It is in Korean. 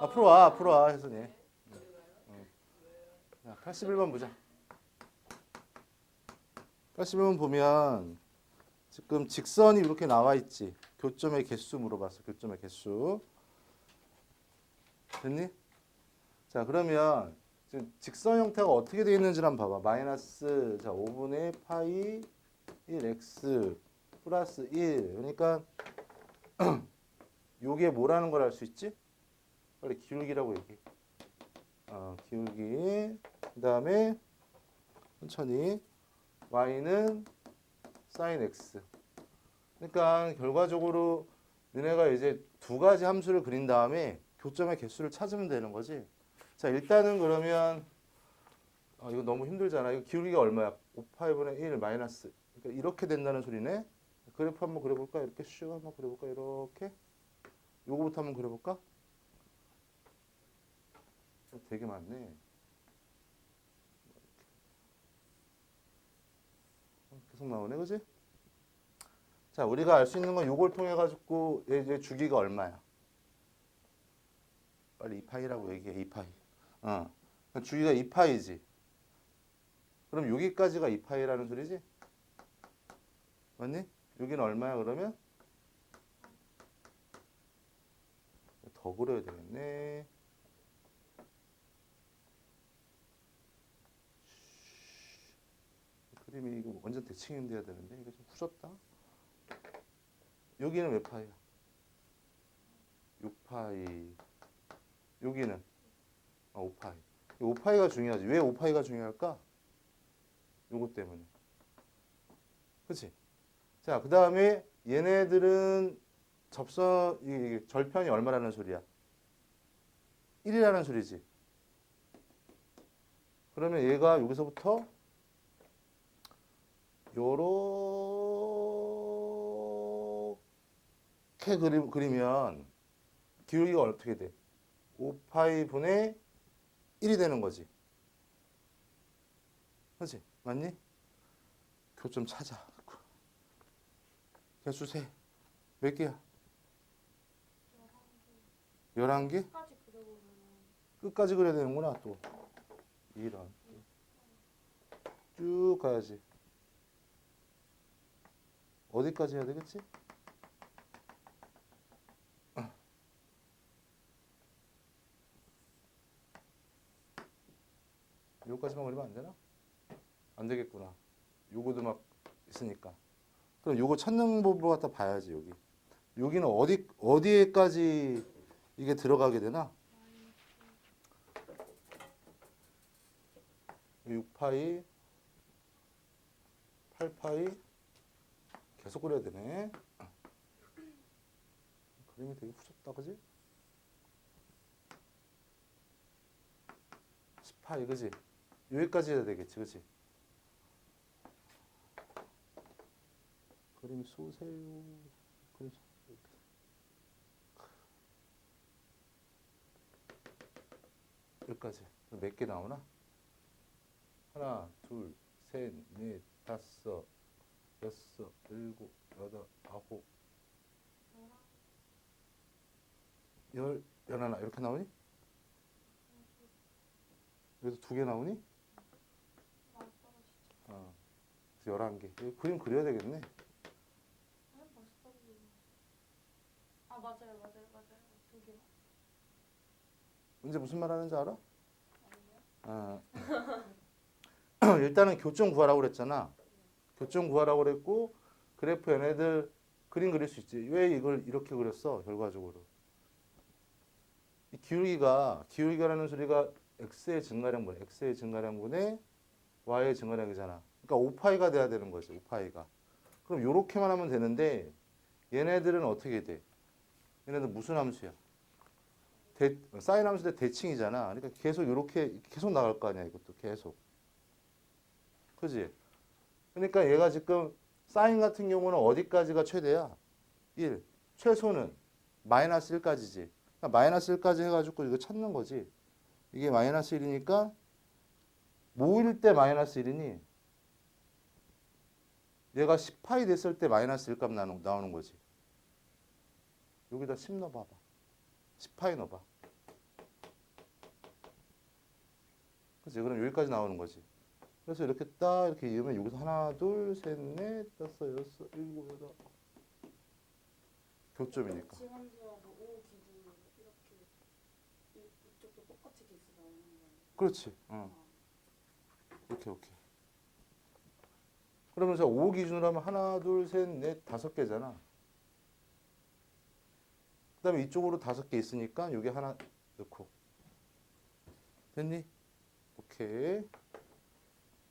앞으로 와, 앞으로 와. 자, 81번 보자. 81번 보면 지금 직선이 이렇게 나와 있지. 교점의 개수 물어봤어. 교점의 개수. 됐니? 자, 그러면 지금 직선 형태가 어떻게 되어 있는지 한번 봐봐. 마이너스 자 5분의 파이 1x 플러스 1. 그러니까 요게 뭐라는 걸 알 수 있지? 빨리 기울기라고 얘기해. 어, 기울기. 그 다음에 천천히 y는 sin x. 그러니까 결과적으로 너네가 이제 두 가지 함수를 그린 다음에 교점의 개수를 찾으면 되는 거지. 자 일단은 그러면 아, 이거 너무 힘들잖아. 이거 기울기가 얼마야? 5파이분의 1 마이너스. 그러니까 이렇게 된다는 소리네. 그래프 한번 그려볼까? 이렇게 슉 한번 그려볼까? 이렇게. 요거부터 한번 그려볼까? 어, 되게 많네. 어, 계속 나오네, 그지? 자, 우리가 알 수 있는 건 요걸 통해 가지고 얘 주기가 얼마야? 빨리 2파이라고 얘기해, 2파이. 어. 주기가 2파이지. 그럼 여기까지가 2파이라는 소리지? 맞니? 여기는 얼마야 그러면? 더 그려야 되겠네. 그림이 이거 완전 대칭인데야 되는데 이거 좀 후졌다. 여기는 몇 파이야? 6파이. 여기는 아, 5파이. 5파이가 중요하지. 왜 5파이가 중요할까? 요거 때문에. 그치? 자, 그 다음에 얘네들은 접선, 이 절편이 얼마라는 소리야? 1이라는 소리지. 그러면 얘가 여기서부터 요렇게 그리, 그리면 기울기가 어떻게 돼? 5파이 분의 1이 되는 거지. 그렇지? 맞니? 교점 찾아. 개수 세. 몇 개야? 11개? 끝까지 그려보면 끝까지 그려야 되는구나, 또. 이런. 쭉 가야지. 어디까지 해야 되겠지? 여기까지만 그리면 안 되나? 안 되겠구나. 요거도 막 있으니까. 그럼 요거 찾는 법을 갖다 봐야지, 여기. 여기는 어디, 어디에까지 이게 들어가게 되나? 6파이, 8파이, 계속 그려야 되네. 그림이 되게 후졌다, 그지? 10파이, 그지? 여기까지 해야 되겠지, 그지? 그림 쏘세요. 그림. 여기까지. 몇 개 나오나? 하나, 둘, 셋, 넷, 다섯, 여섯, 일곱, 여덟, 아홉, 열, 열하나 이렇게 나오니? 여기서 두 개 나오니? 어. 열한 개. 그림 그려야 되겠네. 아. 아 맞아요 맞아요 맞아요 두 개. 이제 무슨 말 하는지 알아? 어. 일단은 교점 구하라고 그랬잖아. 교점 구하라고 그랬고 그래프 얘네들 그림 그릴 수 있지. 왜 이걸 이렇게 그렸어? 결과적으로. 이 기울기가 기울기라는 소리가 x의 증가량분, x의 증가량분의 y의 증가량이잖아. 그러니까 5파이가 돼야 되는 거지. 5파이가. 그럼 요렇게만 하면 되는데 얘네들은 어떻게 돼? 얘네들 무슨 함수야? 대, 사인 함수 대 대칭이잖아. 그러니까 계속 요렇게 계속 나갈 거 아니야, 이것도 계속. 그지? 그러니까 얘가 지금 사인 같은 경우는 어디까지가 최대야? 1. 최소는 마이너스 1까지지. 그러니까 마이너스 1까지 해가지고 이거 찾는 거지. 이게 마이너스 1이니까 모일 때 마이너스 1이니 얘가 10파이 됐을 때 마이너스 1값 나오는, 나오는 거지. 여기다 10 넣어봐. 10파이 넣어봐. 그치? 그럼 여기까지 나오는 거지. 그래서 이렇게 딱 이렇게 이으면 여기서 하나, 둘, 셋, 넷, 다섯, 여섯, 일곱, 여덟. 교점이니까. 그렇지. 응. 아, 오케이, 오케이. 그러면 서 5 기준으로 하면 하나, 둘, 셋, 넷, 다섯 개잖아. 그 다음에 이쪽으로 다섯 개 있으니까 여기 하나 넣고. 됐니? 오케이.